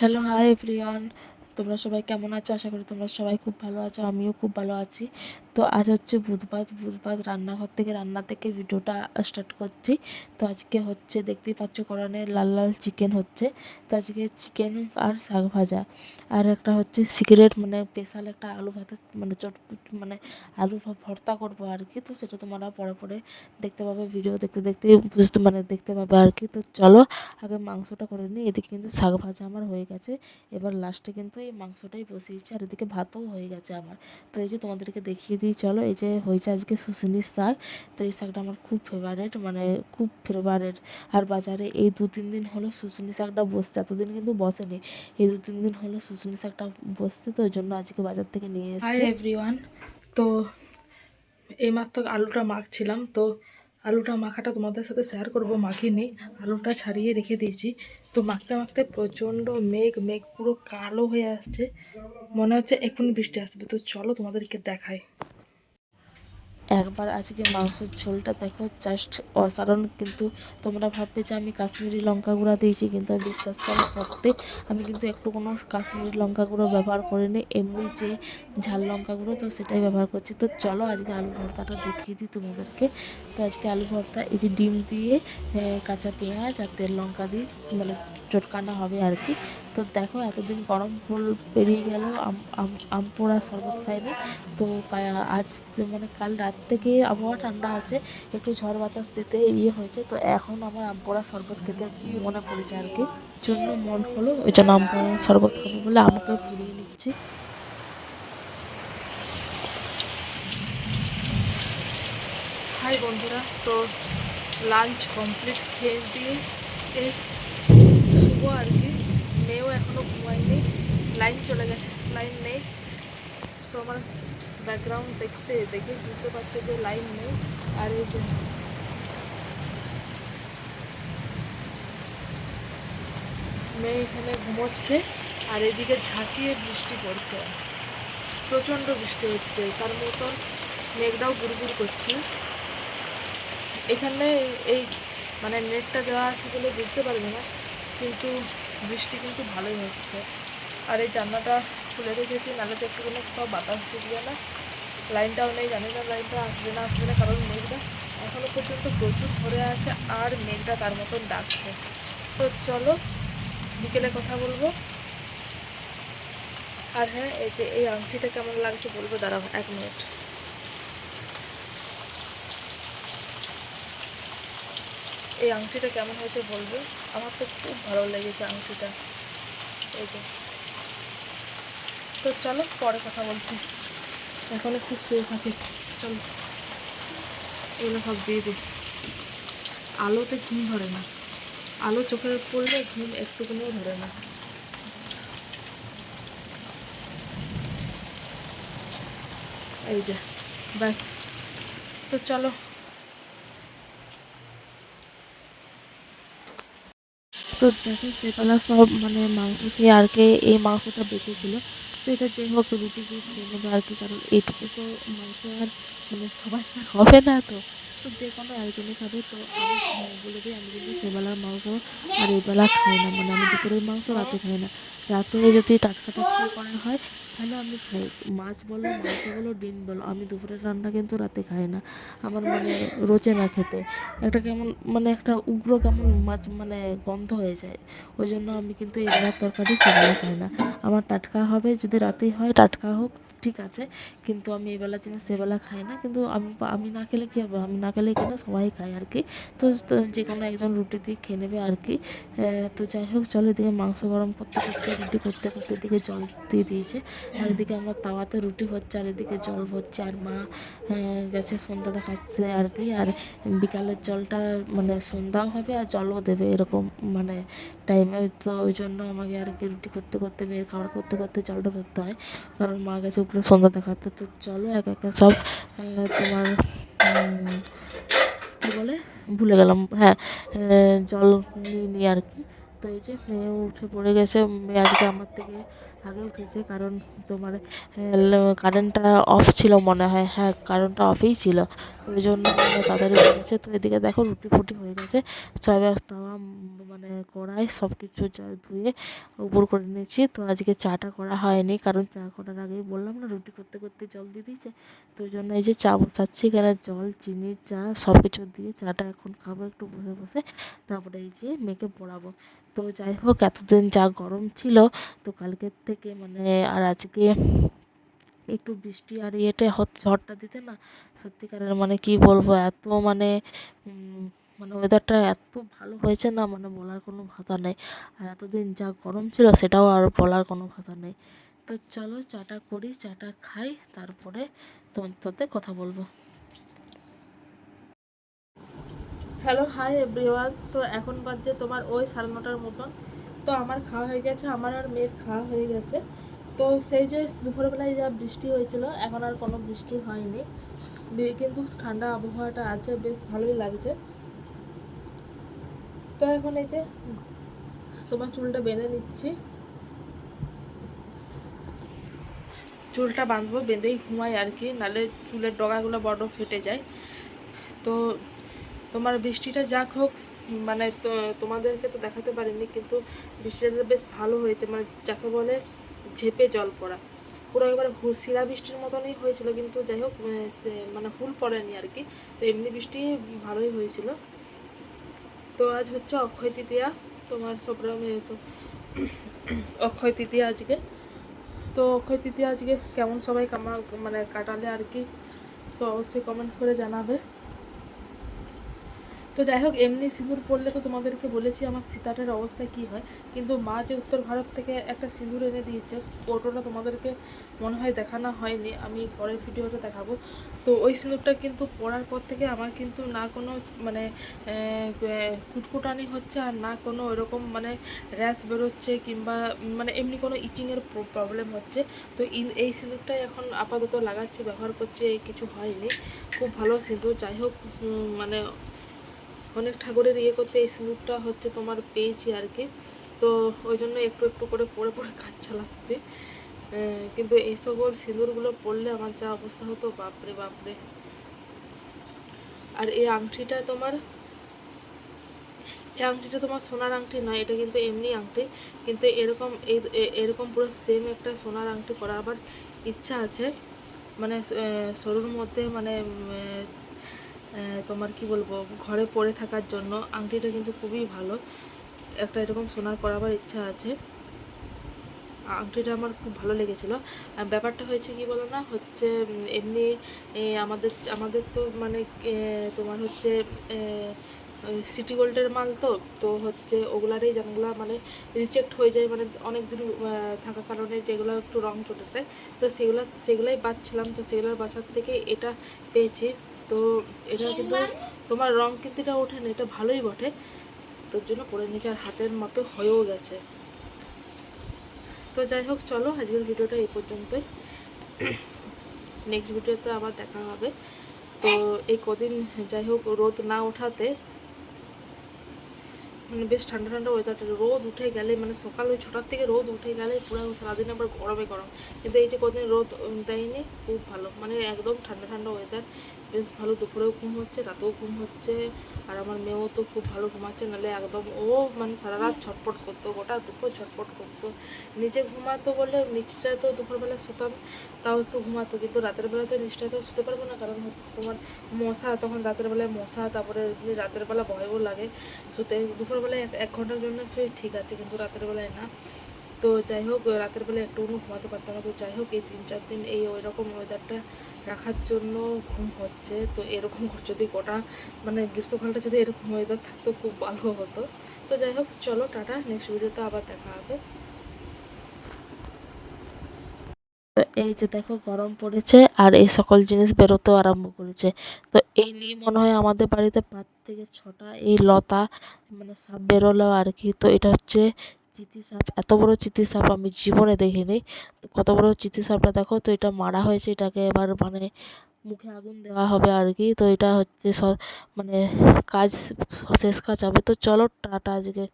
Hello hi everyone তোমরা সবাই কেমন আছো? আশা করি তোমরা সবাই খুব ভালো আছো, আমিও খুব ভালো আছি। তো আজ হচ্ছে বুধবার বুধবার রান্নাঘর থেকে রান্না থেকে ভিডিওটা স্টার্ট করছি। তো আজকে হচ্ছে দেখতেই পাচ্ছ করণে লাল লাল চিকেন হচ্ছে। তো আজকে চিকেন আর শাক ভাজা। আর একটা হচ্ছে সিগারেট মানে স্পেশাল একটা আলু ভাত মানে চট মানে আলু ভর্তা করব আর কি। তো সেটা তোমরা পরে পরে দেখতে পাবে ভিডিও দেখতে দেখতে, বুঝতে মানে দেখতে পাবে আর কি। তো চলো, আগে মাংসটা করে নিই। এদিকে কিন্তু শাক ভাজা আমার হয়ে গেছে। এবার লাস্টে কিন্তু এই মাংসটাই বসিয়েছি আর এদিকে ভাতও হয়ে গেছে আমার। তো এই যে তোমাদেরকে দেখিয়ে দিই চলো এই যে হয়েছে আজকে শুশুনির শাক। তো এই শাকটা আমার খুব ফেভারেট মানে খুব ফেভারেট আর বাজারে এই দু তিন দিন হলো শুশুনি শাকটা বসছে এতদিন কিন্তু বসেনি। এই দু তিন দিন হলো শুশুনি শাকটা বসছে তো ওই জন্য আজকে বাজার থেকে নিয়ে এসেছি। এভরিওয়ান তো এইমাত্র আলুটা মাখছিলাম তো আলুটা মাখাটা তোমাদের সাথে শেয়ার করব নেই। আলুটা ছাড়িয়ে রেখে দিয়েছি। তো মাখতে মাখতে প্রচণ্ড মেঘ মেঘ পুরো কালো হয়ে আসছে। মনে হচ্ছে এখন বৃষ্টি আসবে। তো চলো তোমাদেরকে দেখাই। একবার আজকে মাংসের ঝোলটা দেখো জাস্ট অসাধারণ। কিন্তু তোমরা ভাববে যে আমি কাশ্মীরি লঙ্কা গুঁড়া দিয়েছি, কিন্তু আমি বিশ্বাস করো, সত্যি, আমি কিন্তু একটু কোনো কাশ্মীরি লঙ্কা গুঁড়ো ব্যবহার করিনি। এমনি যে ঝাল লঙ্কা গুঁড়ো, তো সেটাই ব্যবহার করছি। তো চলো আজকে আলু ভর্তাটা দেখিয়ে দিই তোমাদেরকে। তো আজকে আলু ভর্তা, এই যে ডিম দিয়ে কাঁচা পেঁয়াজ আর তেল লঙ্কা দিয়ে মানে চটকানো হবে আর কি। তো দেখো, এতদিন গরম ফুল পেরিয়ে গেল, আম পোড়া শরবত খাইনি। তো আজ মানে কাল রাত থেকে আবহাওয়া ঠান্ডা আছে, একটু ঝড় বাতাস দিতে ইয়ে হয়েছে, তো এখন আমার আম পোড়া শরবত খেতে মনে পড়েছে আর কি। জন্য মন হলো, ওই জন্য আম পোড়া শরবত খাব বলে আমাকে ফুরিয়ে নিচ্ছি। হাই বন্ধুরা, তো লাঞ্চ কমপ্লিট, খেয়ে দিয়ে, এই শুভ আর কি। মেয়েও এখনও ঘুমায়নি। লাইন চলে গেছে, লাইন নেই। তো আমার ব্যাকগ্রাউন্ড দেখতে, দেখে বুঝতে পারছে যে লাইন নেই। আর এই যে মেয়ে এখানে ঘুমোচ্ছে, আর এদিকে ঝাঁকিয়ে বৃষ্টি পড়ছে। প্রচণ্ড বৃষ্টি হচ্ছে, তার মতন মেঘটাও গুড়গুড় করছে। এখানে এই মানে নেটটা দেওয়া আছে বলে বুঝতে পারবে না, কিন্তু বৃষ্টি কিন্তু ভালোই হচ্ছে। আর এই জানলাটা খুলে রেখেছি, নাহলে তো একটুখানি সব বাতাস ঢুকবে না। লাইনটাও নেই, জানি না লাইনটা আসবে না আসবে না, কারণ মেঘটা এখনও পর্যন্ত প্রচুর ভরে আছে আর মেঘটা তার মতন ডাকছে। তো চলো, বিকেলে কথা বলব। আর হ্যাঁ এই যে এই আংটিটা কেমন লাগছে বলব, দাঁড়াও এক মিনিট। এই আংটিটা কেমন হয়েছে বলবে? আমার তো খুব ভালো লেগেছে আংটিটা। এই যে। তো চলো পরে কথা বলছি। এখন একটু শুয়ে থাকি। চলো। এগুলো সব দিয়ে দিই। আলোতে ঘুম ধরে না। আলো চোখে পড়লে ঘুম একটুকুনিও ধরে না। এই যে ব্যাস। তো চলো তো দেখো সেবেলা সব মানে মাংস খেয়ে আর কে এই মাংসটা বেঁচেছিল। তো এটা যে হোক, রুটি দিয়ে খেয়ে নেবে আর কি, কারণ এইটুকু তো মাংস আর মানে সবাই হবে না তো। তো যে কোনো একজনই খাবে, তো আমি বলে দিই, আমি কিন্তু সেবেলার মাংস আর এবেলা খাই না। মানে আমি দুপুরের মাংস, রাতে খাই না। রাতে যদি টাটকা টাটকা করা হয়, তাহলে আমি খাই। মাছ বলো, মাংস বলো, ডিম বলো, আমি দুপুরের রান্না কিন্তু রাতে খাই না। আমার মানে রোচে না খেতে। একটা কেমন মানে একটা উগ্র কেমন মাছ মানে গন্ধ হয়ে যায়। ওই জন্য আমি কিন্তু এবেলার তরকারি সেবেলা খাই না। আমার টাটকা হবে, যদি রাতেই হয়, টাটকা হোক। ঠিক আছে, কিন্তু আমি এবেলা জিনিস সেবেলা খাই না। কিন্তু আমি আমি না খেলে কী হবে? আমি না খেলে কেন? সবাই খায় আর কি। তো তো যে কোনো একজন রুটি দিয়ে খেয়ে নেবে আর কি। তো যাই হোক, চলো এদিকে মাংস গরম করতে করতে, রুটি করতে করতে এদিকে জল দিয়ে দিয়েছে। একদিকে আমার তাওয়াতে রুটি হচ্ছে, আর এদিকে জল হচ্ছে, আর মা গেছে সন্ধ্যা দেখাচ্ছে আর কি। আর বিকালের জলটা মানে সন্ধ্যাও হবে আর জলও দেবে এরকম মানে টাইমে তো ওই জন্য আমাকে আর কি রুটি করতে করতে মেয়ের খাবার করতে করতে জলটা ধরতে হয়। কারণ মা গেছে উপরে সন্ধ্যা দেখাতে। তো চলো এক একা সব তোমার কী বলে? ভুলে গেলাম। হ্যাঁ জল নিয়ে আর কি। তো এই যে মেয়ে উঠে পড়ে গেছে। মেয়ে আজকে আমার থেকে আগে উঠেছে। কারণ তোমার কারেন্টটা অফ ছিল মনে হয়। হ্যাঁ কারেন্টটা অফেই ছিল। ওই জন্য তাড়াতাড়ি তো এদিকে দেখো, রুটি ফুটি হয়ে গেছে সয়াবিন তাওয়া মানে কড়াই সব কিছু চা ধুয়ে উপর করে নিয়েছি। তো আজকে চাটা করা হয়নি, কারণ চা করার আগেই বললাম না, রুটি করতে করতে জল দিয়ে দিয়েছে। তো ওই জন্য এই যে চা বসাচ্ছি এখানে, জল, চিনি, চা সব কিছু দিয়ে চাটা এখন খাব, একটু বসে বসে, তারপরে এই যে মেয়েকে পড়াবো। তো যাই হোক, এতদিন যা গরম ছিল, তো কালকের থেকে মানে আর আজকে একটু বৃষ্টি আর ইয়েতে ঝড়টা দিতে না, সত্যিকারের মানে কি বলব, এত মানে মানে ওয়েদারটা এত ভালো হয়েছে না মানে বলার কোনো ভাষা নেই। আর এতদিন যা গরম ছিল, সেটাও আর বলার কোনো ভাষা নেই। তো চলো চাটা করি, চাটা খাই, তারপরে তোমার সাথে কথা বলব। হ্যালো হাই এভরিওয়ান তো এখন বাজছে তোমার ওই সাড়ে নটার মতন। তো আমার খাওয়া হয়ে গেছে, আমার আর মেয়ের খাওয়া হয়ে গেছে। তো সেই যে দুপুরবেলায় যা বৃষ্টি হয়েছিল, এখন আর কোনো বৃষ্টি হয়নি। কিন্তু ঠান্ডা আবহাওয়াটা আছে, বেশ ভালোই লাগছে। তো এখন এই যে তোমার চুলটা বেঁধে নিচ্ছি। চুলটা বাঁধবো, বেঁধেই ঘুমাই আর কি নালে চুলের ডগাগুলো বড় ফেটে যায়। তো তোমার বৃষ্টিটা যাক হোক মানে তোমাদেরকে তো দেখাতে পারিনি, কিন্তু বৃষ্টিটা বেশ ভালো হয়েছে। মানে যাকে বলে ঝেপে জল পড়া। পুরো একবারে হু- শিলা বৃষ্টির মতনই হয়েছিল, কিন্তু যাই হোক মানে হুল পড়েনি আর কি। তো এমনি বৃষ্টি ভালোই হয়েছিল। তো আজ হচ্ছে অক্ষয় তৃতীয়া, তোমার সবরকম তো, অক্ষয় তৃতীয়া আজকে। তো অক্ষয় তৃতীয়া আজকে কেমন সবাই কামা মানে কাটালে আর কি, তো অবশ্যই কমেন্ট করে জানাবে। তো যাই হোক, এমনি সিঁদুর পড়লে তো তোমাদেরকে বলেছি আমার সীতাটার অবস্থা কি হয়। কিন্তু মা যে উত্তর ভারত থেকে একটা সিঁদুর এনে দিয়েছে, ফটোটা তোমাদেরকে মনে হয় দেখানো হয়নি, আমি পরের ভিডিওতে দেখাবো। তো ওই সিঁদুরটা কিন্তু পরার পর থেকে আমার কিন্তু না কোনো মানে কুটকুটানি হচ্ছে আর না কোনো ওইরকম মানে র্যাশ বেরোচ্ছে কিংবা মানে এমনি কোনো ইচিংয়ের প্রবলেম হচ্ছে। তো এই সিঁদুরটাই এখন আপাতত লাগাচ্ছি, ব্যবহার করছি কিছু হয়নি। খুব ভালো সিঁদুর, যাই হোক মানে অনেক ঠাকুরের ইয়ে করতে এই সিঁদুরটা হচ্ছে তোমার পেয়েছি আর কি। তো ওই জন্য একটু একটু করে পরে পরে কাজ চালাচ্ছি। কিন্তু এই সকল সিঁদুরগুলো পরলে আমার যা অবস্থা হতো, বাপরে বাপরে। আর এই আংটিটা তোমার, এই আংটিটা তোমার সোনার আংটি নয়, এটা কিন্তু এমনি আংটি। কিন্তু এরকম এই- এরকম পুরো সেম একটা সোনার আংটি করা আবার ইচ্ছা আছে। মানে সরুর মধ্যে মানে তোমার কি বলব, ঘরে পড়ে থাকার জন্য আংটিটা কিন্তু খুবই ভালো। একটা এরকম সোনার করাবার ইচ্ছা আছে। আংটিটা আমার খুব ভালো লেগেছিলো। ব্যাপারটা হয়েছে কি বলো না, হচ্ছে এমনি আমাদের আমাদের তো মানে তোমার হচ্ছে সিটি গোল্ডের মাল তো তো হচ্ছে ওগুলারই যেগুলো মানে রিজেক্ট হয়ে যায় মানে অনেক দিন থাকার কারণে যেগুলো একটু রং চটে যায়। তো সেগুলো, সেগুলোই বাঁচছিলাম, তো সেগুলোর বাসার থেকে এটা পেয়েছি। তো এটা কিন্তু তোমার রং কিন্তু এটা ওঠে না এটা ভালোই বটে। তোর জন্য পরে নিচে আর হাতের মাপে হয়েও গেছে। তো যাই হোক চলো আজকের ভিডিওটা এই পর্যন্তই। নেক্সট ভিডিওতে আবার দেখা হবে। তো এই কদিন যাই হোক রোদ না ওঠাতে মানে বেশ ঠান্ডা ঠান্ডা ওয়েদারটা রোদ উঠে গেলে মানে সকাল ওই ছটার থেকে রোদ উঠে গেলে পুরো সারাদিন আবার গরমে গরম। কিন্তু এই যে কদিন রোদ দেয়নি খুব ভালো। মানে একদম ঠান্ডা ঠান্ডা ওয়েদার বেশ ভালো, দুপুরেও ঘুম হচ্ছে, রাতেও ঘুম হচ্ছে, আর আমার মেয়েও তো খুব ভালো ঘুমাচ্ছে, নাহলে একদম ও মানে সারা রাত ছটপট করতো, গোটা দুপুর ছটপট করতো। নিচে ঘুমাতো বলে নিচটা তো দুপুরবেলা শুতাম, তাও একটু ঘুমাতো, কিন্তু রাতের বেলা তো নিচটাতে শুতে পারব না, কারণ হচ্ছে তোমার মশা, তখন রাতের বেলায় মশা, তারপরে রাতের বেলা ভয়ও লাগে। শুতে, দুপুরবেলায় এক ঘণ্টার জন্য শুয়ে ঠিক আছে, কিন্তু রাতের বেলায় না। তো যাই হোক, রাতের বেলায় একটু ঘুমাতে পারতাম না, তো যাই হোক, এই তিন, চার দিন এই ওই রকম ওয়েদারটা রাখার জন্য ঘুম হচ্ছে। তো এরকম যদি গোটা মানে গ্রীষ্মকালটা যদি এরকম ওয়েদার থাকতো, খুব ভালো হতো। তো যাই হোক, চলো, টাটা নেক্সট ভিডিওতে আবার দেখা হবে। এই যে দেখো, গরম পড়েছে আর এই সকল জিনিস বেরোতেও আরম্ভ করেছে। তো এই নিয়ে মনে হয় আমাদের বাড়িতে পাঁচ থেকে ছটা এই লতা মানে সাপ বেরোলো আর কি। তো এটা হচ্ছে চিতি সাপ এত বড় চিতি সাপ আমি জীবনে দেখিনি। কত বড় চিতি সাপটা দেখো, তো এটা মারা হয়েছে, এটাকে এবার মানে মুখে আগুন দেওয়া হবে আর কি। তো এটা হচ্ছে মানে কাজ শেষ কাজ হবে। তো চলো, টাটা আজকে।